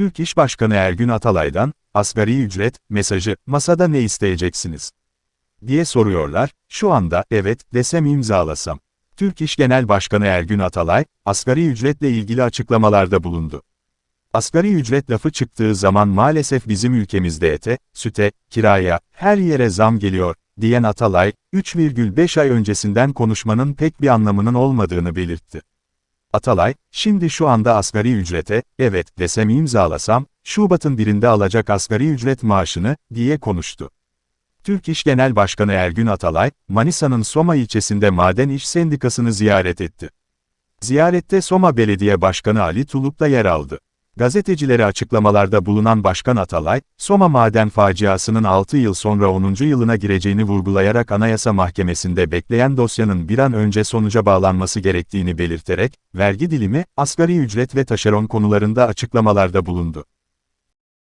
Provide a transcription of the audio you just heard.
Türk İş Başkanı Ergün Atalay'dan, asgari ücret, mesajı, masada ne isteyeceksiniz? diye soruyorlar, şu anda, evet, desem imzalasam. Türk İş Genel Başkanı Ergün Atalay, asgari ücretle ilgili açıklamalarda bulundu. Asgari ücret lafı çıktığı zaman maalesef bizim ülkemizde ete, süte, kiraya, her yere zam geliyor, diyen Atalay, 3,5 ay öncesinden konuşmanın pek bir anlamının olmadığını belirtti. Atalay, şimdi şu anda asgari ücrete, evet desem imzalasam, Şubat'ın birinde alacak asgari ücret maaşını, diye konuştu. Türk İş Genel Başkanı Ergün Atalay, Manisa'nın Soma ilçesinde Maden İş Sendikası'nı ziyaret etti. Ziyarette Soma Belediye Başkanı Ali Tuluk da yer aldı. Gazetecilere açıklamalarda bulunan Başkan Atalay, Soma maden faciasının 6 yıl sonra 10. yılına gireceğini vurgulayarak Anayasa Mahkemesi'nde bekleyen dosyanın bir an önce sonuca bağlanması gerektiğini belirterek, vergi dilimi, asgari ücret ve taşeron konularında açıklamalarda bulundu.